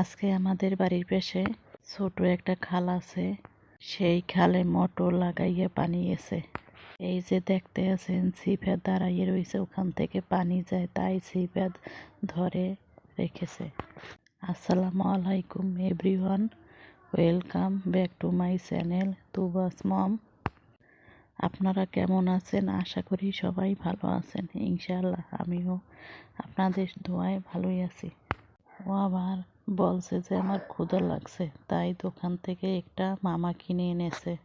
আজকে আমাদের বাড়ির পাশে ছোট একটা খাল আছে। সেই খালে মোটর লাগাইয়ে পানি এসে। এই যে দেখতে আছেন সিপ্যাড দাঁড়াইয়ে রয়েছে ওখান থেকে পানি যায়, তাই সিপ্যাড ধরে রেখেছে। আসসালামু আলাইকুম, everyone. Welcome back to my channel, Tuba's mom. আপনারা কেমন আছেন? আশা করি সবাই ভালো আছেন। ইনশাল্লাহ আমিও আপনাদের দোয়ায় ভালোই আছি। ও আবার বলছে যে, আমার ক্ষুধা লাগছে, তাই দোকান থেকে একটা মামা কিনে এনেছে।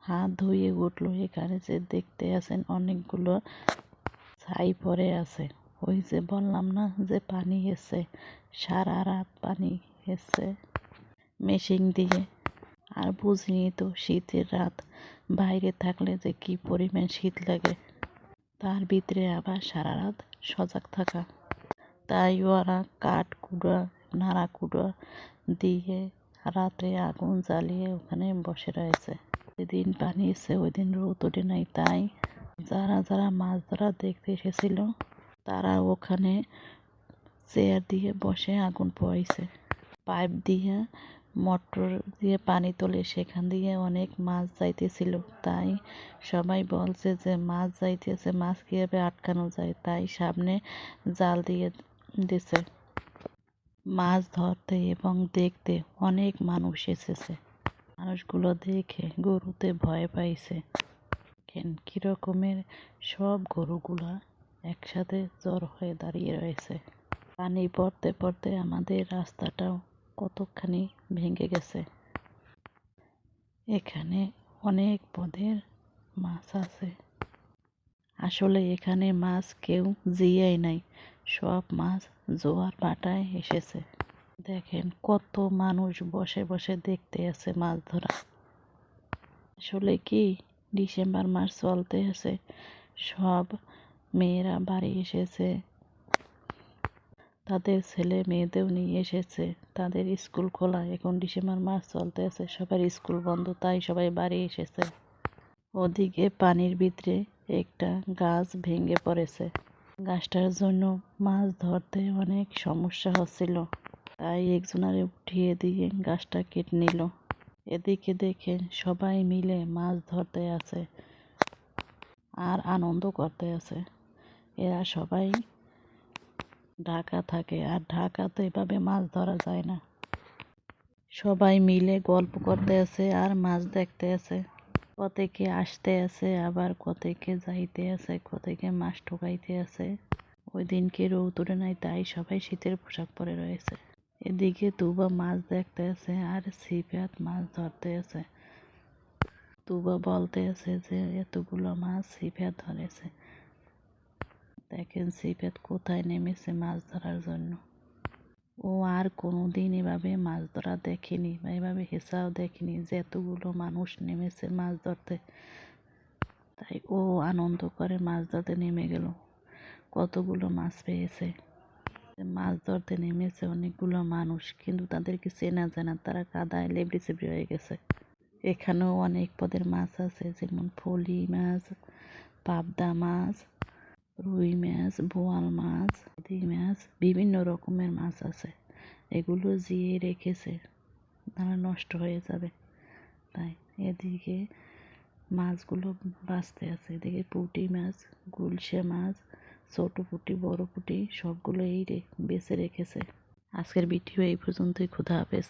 হাত ধুয়ে উঠল এখানে যে দেখতে আছেন অনেকগুলো ছাই পড়ে আছে। ওই যে বললাম না যে, পানি এসছে, সারা রাত পানি এসছে মেশিন দিয়ে। আর বুঝিনি তো শীতের রাত, বাইরে থাকলে যে কি পরিমাণ শীত লাগে। তার ভিতরে আবার সারা রাত সজাগ থাকা। তাই ওরা কাঠ কুড়া নাড়া কুড়া দিয়ে রাতে আগুন জ্বালিয়ে ওখানে বসে রয়েছে। যেদিন পানি এসে ওই দিন রোদ ওঠে নাই, তাই যারা যারা মাছ ধরা দেখতে এসেছিল, তারা ওখানে চেয়ার দিয়ে বসে আগুন পোয়াইছে পাইপ দিয়ে, মোটর দিয়ে পানি তোলে সেখান দিয়ে অনেক মাছ যাইতেছিল। তাই সবাই বলছে যে, মাছ যাইতেছে, মাছ কীভাবে আটকানো যায়? তাই সামনে জাল দিয়ে দিছে। মাছ ধরতে এবং দেখতে অনেক মানুষ এসেছে। মানুষগুলো দেখে গরুতে ভয় পাইছে। দেখেন কীরকমের সব গরুগুলা একসাথে জ্বর হয়ে দাঁড়িয়ে রয়েছে। পানি পড়তে পড়তে আমাদের রাস্তাটাও কতখানি ভেঙে গেছে। এখানে অনেক পদের মাছ আছে। আসলে এখানে মাছ কেউ জিয়াই নাই। সব মাছ জোয়ার ভাটায় এসেছে। দেখেন কত মানুষ বসে বসে দেখতে আছে মাছ ধরা। আসলে কি? ডিসেম্বর মাস চলতে আছে। সব মেয়েরা বাড়ি এসেছে। তাদের ছেলে মেয়েদেরও নিয়ে এসেছে। তাদের স্কুল খোলা। এখন ডিসেম্বর মাস চলতে আছে। সবার স্কুল বন্ধ, তাই সবাই বাড়ি এসেছে। ওদিকে পানির ভিতরে একটা গাছ ভেঙে পড়েছে। গাছটার জন্য মাছ ধরতে অনেক সমস্যা হচ্ছিল। তাই একজনারে উঠিয়ে দিয়ে গাছটা কেটে নিল। এদিকে দেখে সবাই মিলে মাছ ধরতে আছে আর আনন্দ করতে আছে। এরা সবাই ঢাকা থাকে আর ঢাকাতে এভাবে মাছ ধরা যায় না। সবাই মিলে গল্প করতে আছে আর মাছ দেখতে আছে। কতকে আসতে আছে, আবার কতকে যাইতে আছে কতকে মাছ ঠকাইতে আছে। ওই দিনকে রোদ উঠে নাই, তাই সবাই শীতের পোশাক পরে রয়েছে। এদিকে তুবা মাছ দেখতে আছে, আর সিফাত মাছ ধরতে আছে। তুবা বলতে আছে যে, এতগুলো মাছ সিফাত ধরেছে। দেখেন সিফাত কোথায় নেমেছে মাছ ধরার জন্য। ও আর কোনো দিন এভাবে মাছ ধরা দেখেনি বা এভাবে হেসাও দেখেনি যে এতগুলো মানুষ নেমেছে মাছ ধরতে। তাই ও আনন্দ করে মাছ ধরতে নেমে গেল। কতগুলো মাছ পেয়েছে। মাছ ধরতে নেমেছে অনেকগুলো মানুষ, কিন্তু তাদেরকে চেনা যায় না তারা কাদায় লেবড়ি চেবড়ি হয়ে গেছে। এখানেও অনেক পদের মাছ আছে, যেমন ফলি মাছ, পাবদা মাছ রুই মাছ, বোয়াল মাছ দি মাছ, বিভিন্ন রকমের মাছ আছে। এগুলো জিয়ে রেখেছে তারা নষ্ট হয়ে যাবে। তাই এদিকে মাছগুলো বাঁচতে আছে। এদিকে পুঁটি মাছ, গুলশে মাছ, ছোট পুঁটি, বড় পুঁটি সবগুলো এই বেছে রেখেছে। আজকের ভিডিও এই পর্যন্তই ক্ষুধা হাফেজ।